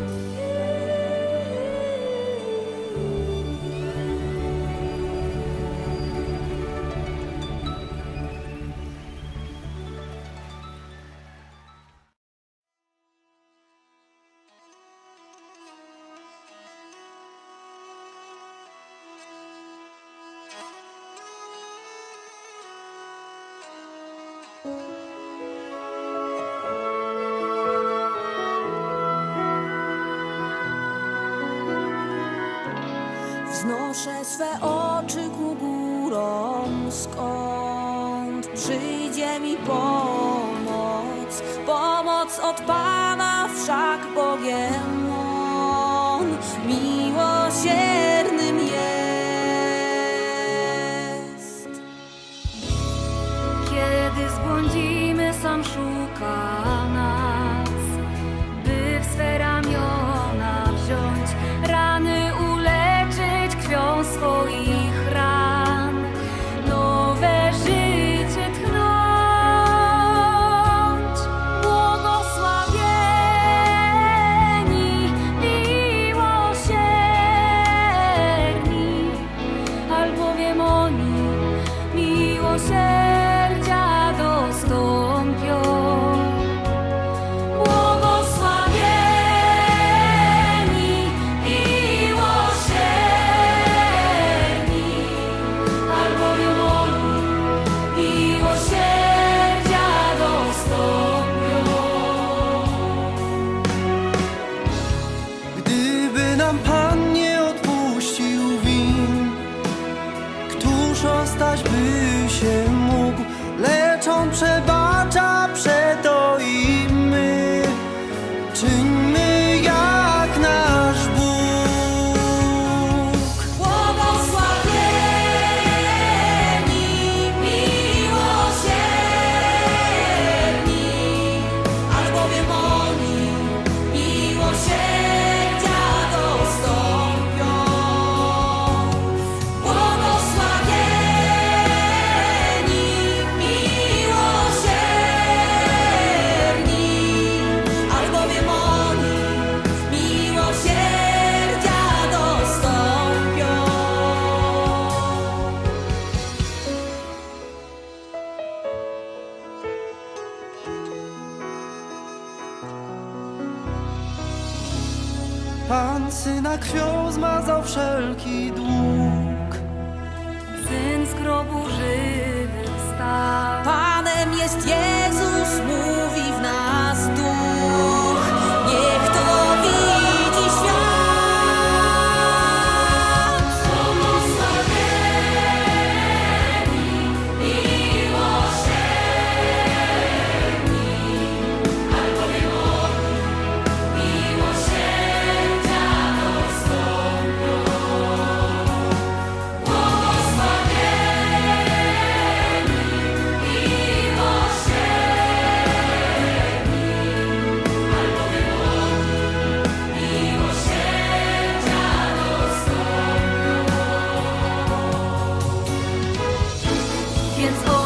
Bye. podnoszę swe oczy ku górom, skąd przyjdzie mi pomoc. Pomoc od Pana, wszak Bogiem On miłosiernym jest. Kiedy zbłądzimy, sam szukamy. Yeah. It's all.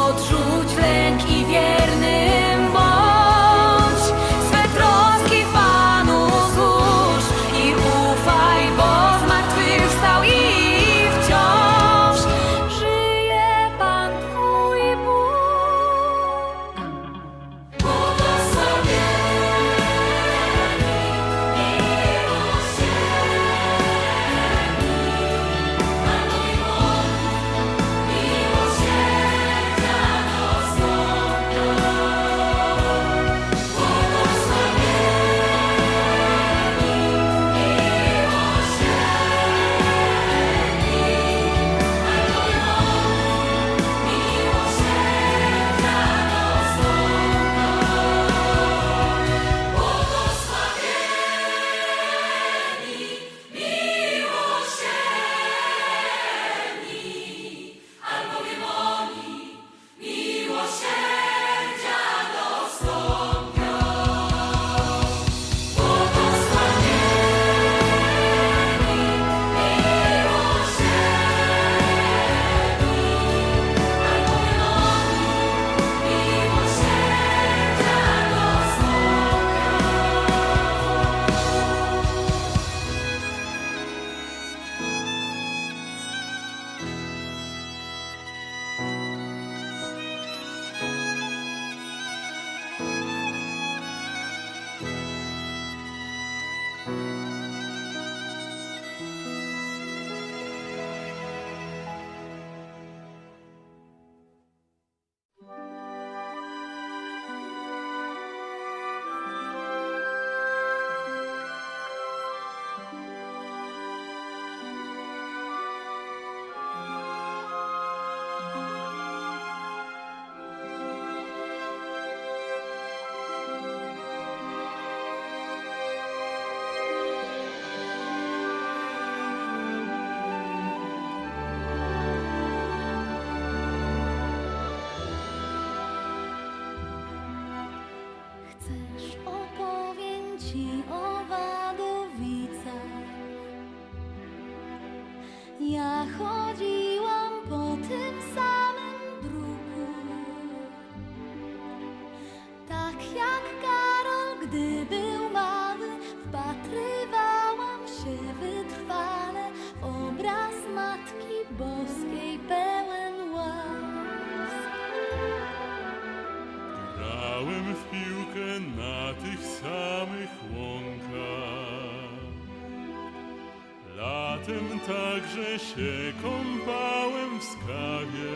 Latem także się kąpałem w skawie.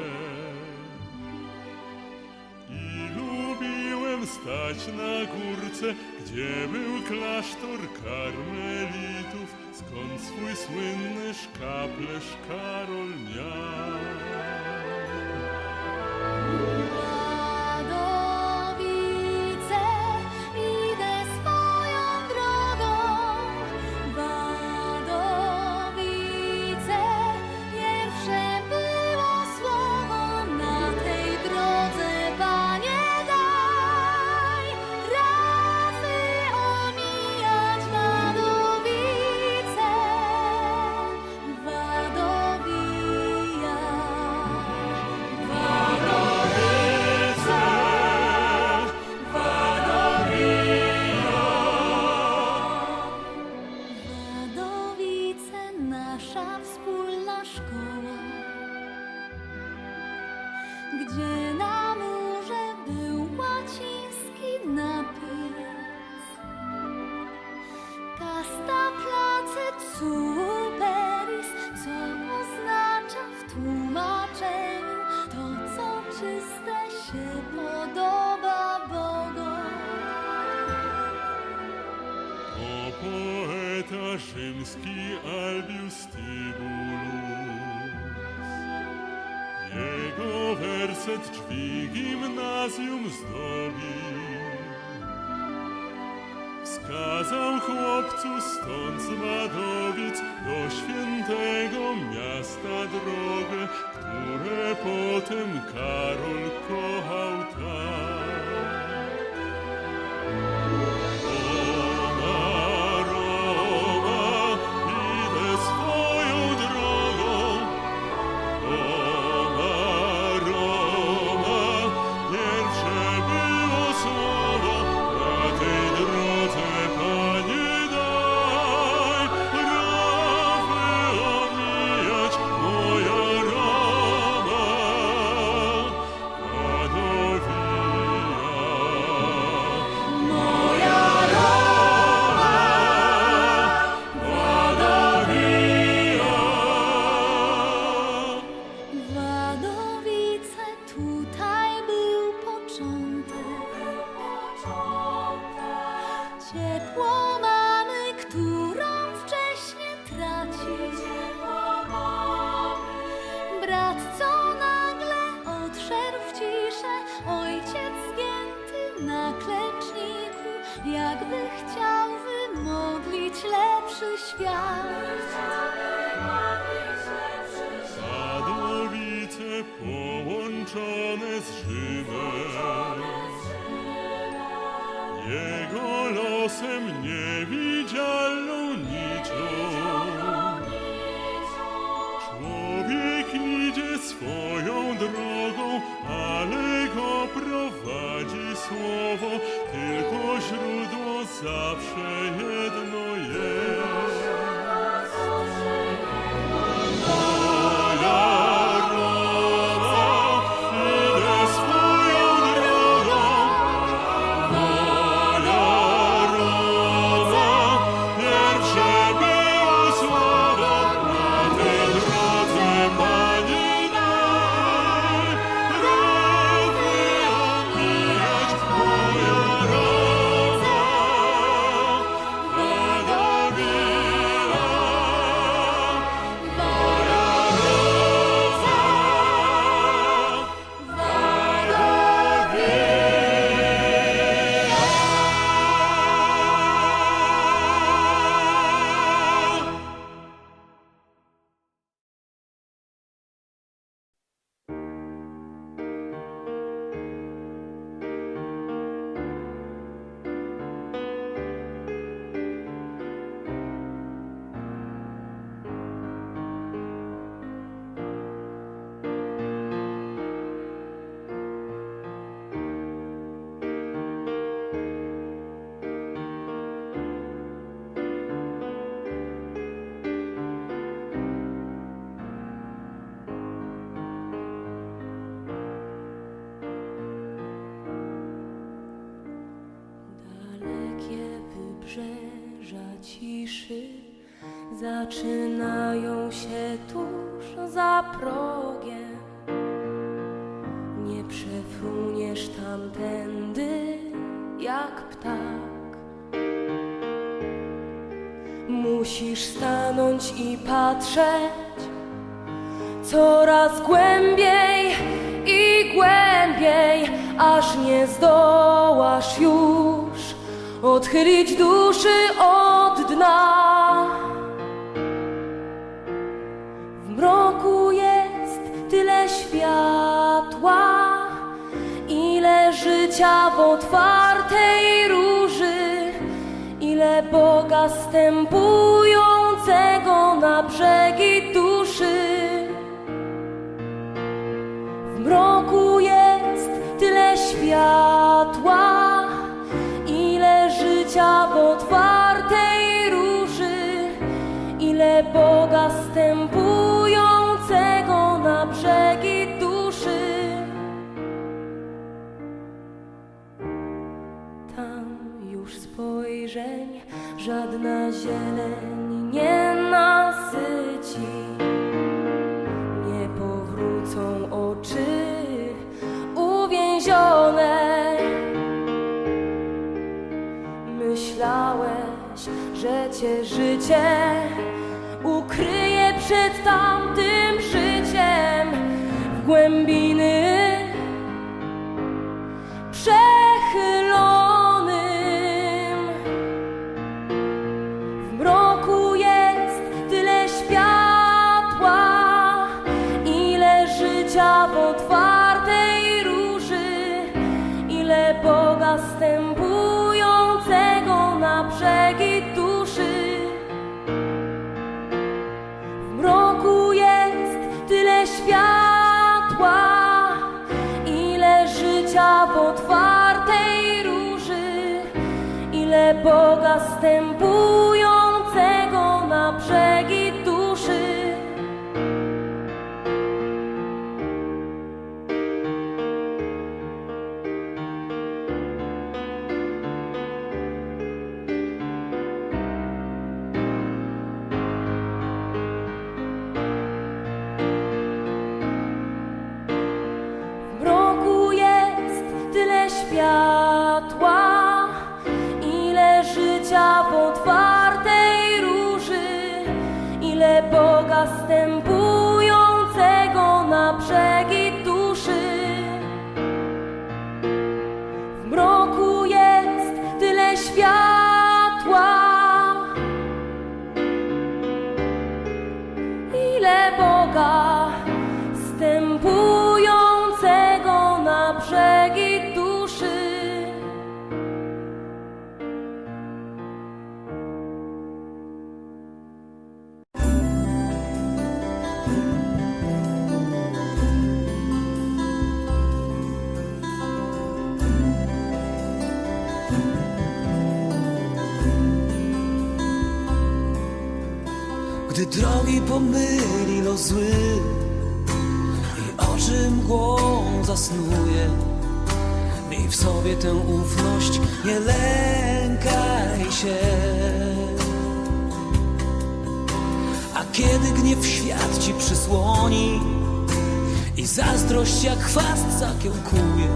I lubiłem stać na górce, gdzie był klasztor karmelitów, skąd swój słynny szkaplerz Karol miał. Jego werset drzwi gimnazjum zdobił Wskazał chłopcu stąd z Wadowic Do świętego miasta drogę Które potem Karol kochał tak ojciec zgięty na klęczniku, jakby chciał wymodlić lepszy świat. Sadowice połączone z Rzymem Jego losem niewidzialną idzie swoją drogą, ale prowadzi słowo Tylko źródło zawsze jedno jest zaczynają się tuż za progiem. Nie przefruniesz tamtędy jak ptak. Musisz stanąć i patrzeć coraz głębiej i głębiej, aż nie zdołasz już odchylić duszy od dna. Życia w otwartej róży, ile Boga stępującego na brzegi duszy. W mroku jest tyle światła, ile życia w otwartej róży, ile Boga stępującego że cię życie ukryje przed tamtym życiem. W głębiny Boga stępującego na brzegi Miej w sobie tę ufność, nie lękaj się A kiedy gniew świat ci przysłoni I zazdrość jak chwast zakiełkuje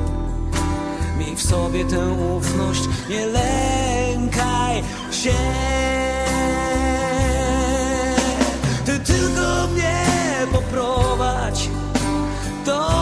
Miej w sobie tę ufność, nie lękaj się. Ty tylko mnie poprowadź, Tobie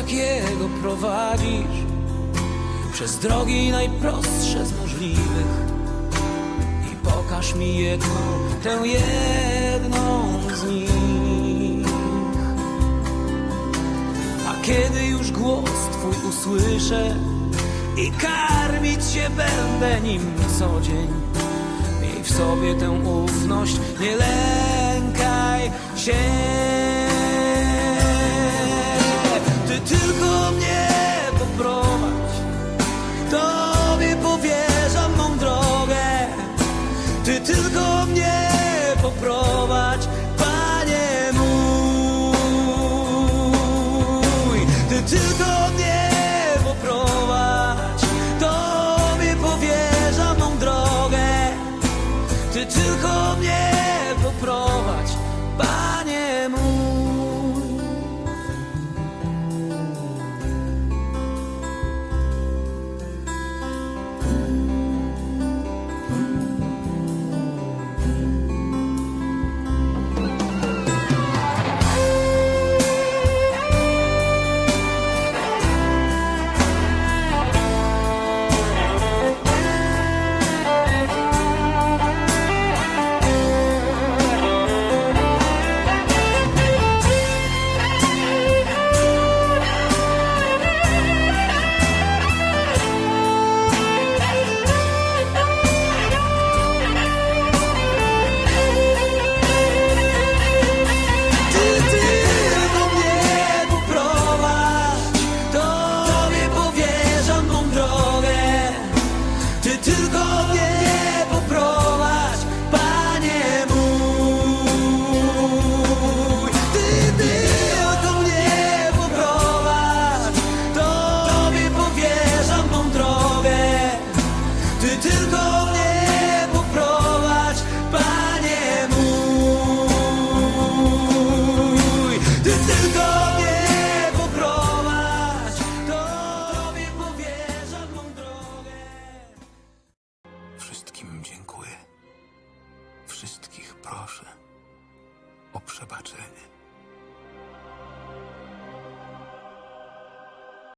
jak Jego prowadzisz Przez drogi najprostsze z możliwych I pokaż mi jedną, tę jedną z nich A kiedy już głos Twój usłyszę i karmić się będę nim co dzień. Miej w sobie tę ufność, nie lękaj się. Ty tylko mnie